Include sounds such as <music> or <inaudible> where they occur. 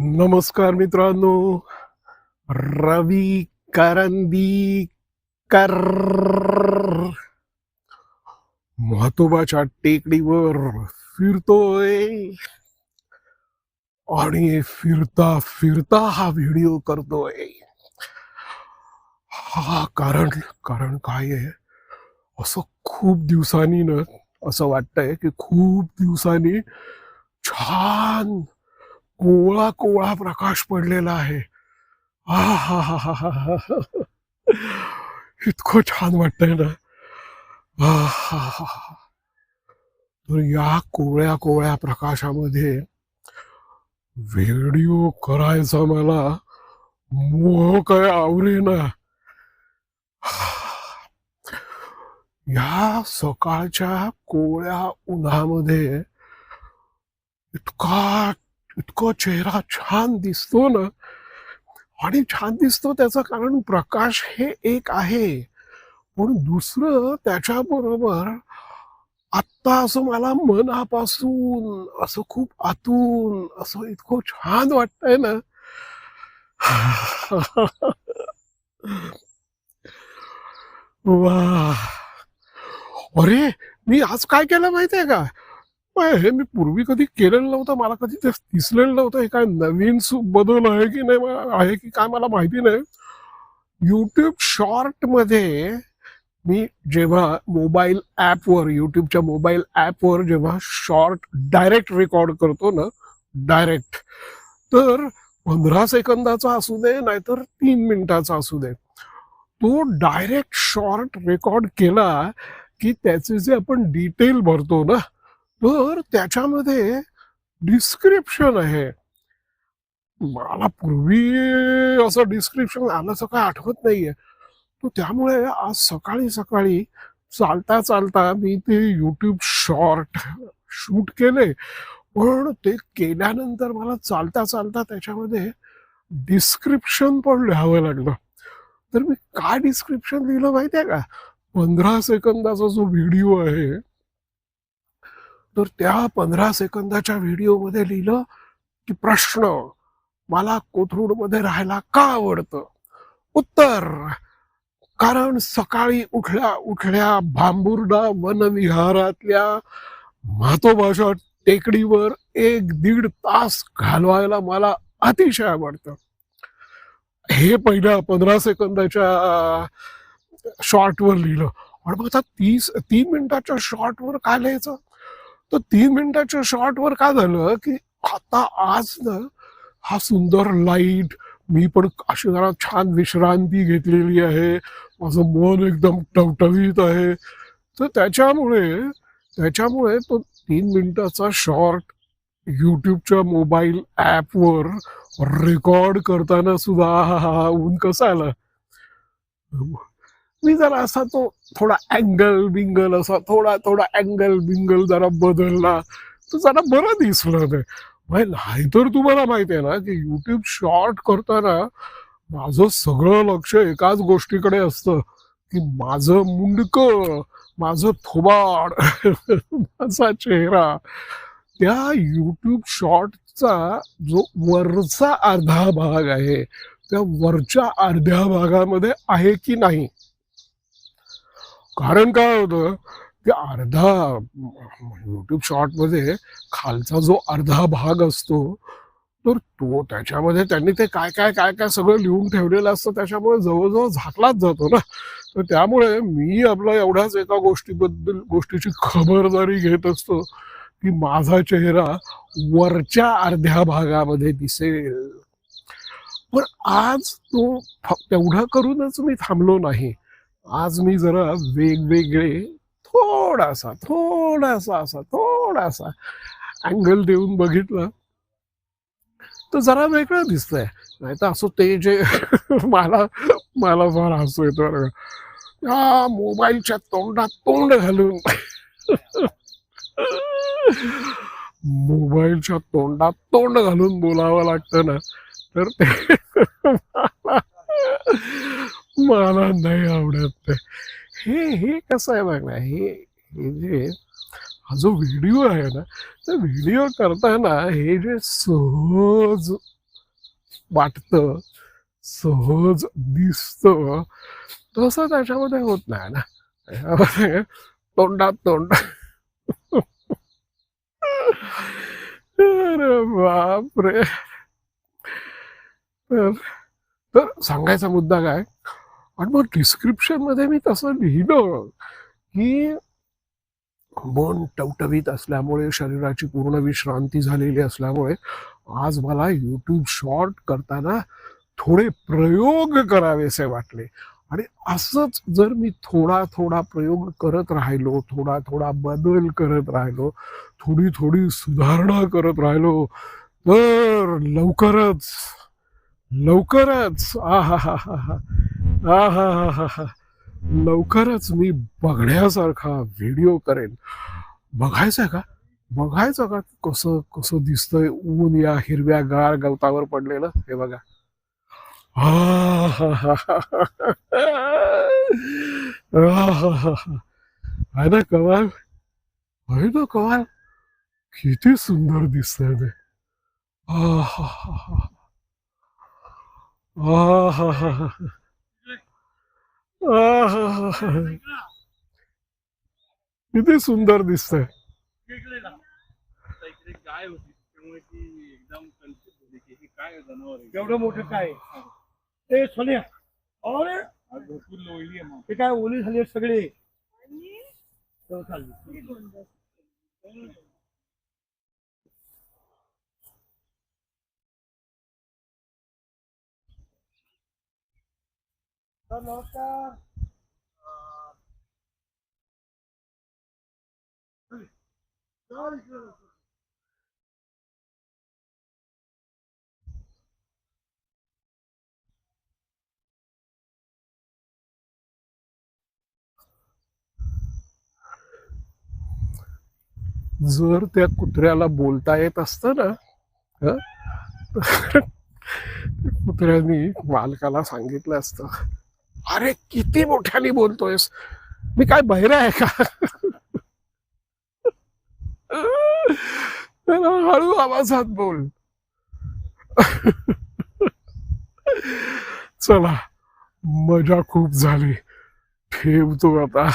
नमस्कार मित्रांनो. रवी करंदीकर. महतोबाच्या टेकडीवर फिरतोय. आणि फिरता फिरता हा व्हिडिओ करतोय. हा कारण कारण काय आहे? असं खूप दिवसांनी ना असं वाटतंय की खूप दिवसांनी छान कोवळा कोवळा प्रकाश पडलेला आहे हा हा हा हा इतकं छान वाटतंय ना आहाहाहा. तर या कोवळ्या कोवळ्या प्रकाशामध्ये व्हिडिओ करायचा मला मोह काय आवरे ना या सकाळच्या कोवळ्या उन्हामध्ये इतका इतकं चेहरा छान दिसतो ना. आणि छान दिसतो त्याचं कारण प्रकाश हे एक आहे. पण दुसरं त्याच्याबरोबर आत्ता असं मला मनापासून असं खूप आतून असं इतकं छान वाटतंय ना. <laughs> वा. अरे मी आज काय केलं माहितीये का? आहे. हे मी पूर्वी कधी केलेलं नव्हतं. मला कधी ते दिसलेलं नव्हतं. हे काय नवीन सु- बदल आहे की नाही? आहे की काय मला माहिती नाही. युट्यूब शॉर्टमध्ये मी जेव्हा मोबाईल ॲपवर युट्यूबच्या मोबाईल ॲपवर जेव्हा शॉर्ट डायरेक्ट रेकॉर्ड करतो ना डायरेक्ट तर पंधरा सेकंदाचा असू दे नाहीतर तीन मिनिटाचा असू दे. तो डायरेक्ट शॉर्ट रेकॉर्ड केला की त्याचे जे आपण डिटेल भरतो ना तर त्याच्यामध्ये डिस्क्रिप्शन आहे. मला पूर्वी असं डिस्क्रिप्शन आल्याचं काय आठवत नाहीये. तर त्यामुळे आज सकाळी सकाळी चालता चालता मी ते युट्यूब शॉर्ट शूट केले. पण ते केल्यानंतर मला चालता चालता त्याच्यामध्ये डिस्क्रिप्शन पण लिहावं लागलं. तर मी काय डिस्क्रिप्शन लिहिलं आहे का? पंधरा सेकंदाचा जो व्हिडिओ आहे तर त्या पंधरा सेकंदाच्या व्हिडिओमध्ये लिहिलं की प्रश्न मला कोथरूडमध्ये राहायला का आवडतं? उत्तर कारण सकाळी उठल्या उठल्या भांबुर्डा वनविहारातल्या म्हातोबाच्या टेकडीवर एक दीड तास घालवायला मला अतिशय आवडतं. हे पहिल्या पंधरा सेकंदाच्या शॉर्टवर लिहिलं. आणि मग आता तीस तीन मिनिटाच्या शॉर्टवर काय लिहायचं? तर तीन मिनिटाच्या शॉर्टवर काय झालं की आता आज ना हा सुंदर लाइट मी पण अशी जरा छान विश्रांती घेतलेली आहे. माझं मन एकदम टवटवीत आहे. तर त्याच्यामुळे त्याच्यामुळे तो तीन मिनिटाचा शॉर्ट यूट्यूबच्या मोबाईल ॲपवर रेकॉर्ड करताना सुद्धा हा हा ऊन कसं आलं? मी जरा असा तो थोडा अँगल बिंगल असा थोडा थोडा अँगल बिंगल जरा बदलला. तर जरा बरं दिसलं ते. नाहीतर तुम्हाला माहिती आहे ना की युट्यूब शॉर्ट करताना माझं सगळं लक्ष एकाच गोष्टीकडे असतं. की माझं मुंडक माझं थोबाड माझा चेहरा. त्या युट्यूब शॉर्टचा जो वरचा अर्धा भाग आहे त्या वरच्या अर्ध्या भागामध्ये आहे की नाही? कारण काय होतं की अर्धा युट्यूब शॉर्टमध्ये खालचा जो अर्धा भाग असतो तर तो त्याच्यामध्ये त्यांनी ते काय काय काय काय सगळं लिहून ठेवलेलं असतं. त्याच्यामुळे जवळजवळ झाकलाच जातो ना. तर त्यामुळे मी आपला एवढ्याच एका गोष्टीबद्दल गोष्टीची खबरदारी घेत असतो की माझा चेहरा वरच्या अर्ध्या भागामध्ये दिसेल. पण आज तो तेवढा करूनच मी थांबलो नाही. आज मी जरा वेगवेगळे थोडासा थोडासा असा थोडासा अँगल देऊन बघितलं. तर जरा वेगळं दिसतंय. नाही तर असं ते जे <laughs> मला मला फार हसू येतो बरं या मोबाईलच्या तोंडात तोंड घालून. <laughs> मोबाईलच्या तोंडात तोंड घालून बोलावं लागतं ना. तर ते <laughs> मला नाही आवडत. ते हे हे कसं आहे बघ ना हे जे हा जो व्हिडिओ आहे ना त्या व्हिडिओ करताना हे जे सहज वाटतं सहज दिसतं तसं त्याच्यामध्ये होत नाही ना. त्याच्यामध्ये तोंडात तोंड. अरे बापरे. तर तर सांगायचा मुद्दा काय? आणि मग डिस्क्रिप्शनमध्ये मी तसं लिहिलं. की मन टवटवीत असल्यामुळे शरीराची पूर्ण विश्रांती झालेली असल्यामुळे आज मला यूट्यूब शॉर्ट करताना थोडे प्रयोग करावेसे वाटले. आणि असंच जर मी थोडा थोडा प्रयोग करत राहिलो थोडा थोडा बदल करत राहिलो थोडी थोडी सुधारणा करत राहिलो तर लवकरच लवकरच आ हा हा हा हा हा हा हा हा हा लवकरच मी बघण्यासारखा व्हिडिओ करेन बघायचं का बघायचं का कसं कसं दिसतंय ऊन या हिरव्या गार गवतावर पडलेलं हे बघा आहे ना कमाल आहे ना कमाल किती सुंदर दिसतंय ते आ हा हा हा इकडे ना आता इकडे गाय होती त्यामुळे ती एकदम कन्फ्युज की हे काय जनावर आहे एवढं मोठं काय? ते सोन्या. अरे. भरपूर लोळली आहे मग ते काय ओली झाली सगळे. चालली. सर, नमस्कार. जर त्या कुत्र्याला बोलता येत असतं ना कुत्र्यांनी कुत्र्यानी मालकाला सांगितलं असतं. अरे किती मोठ्याने बोलतोयस? मी काय बहिरा आहे का? हळू आवाजात बोल. चला मजा खूप झाली. ठेवतो आता.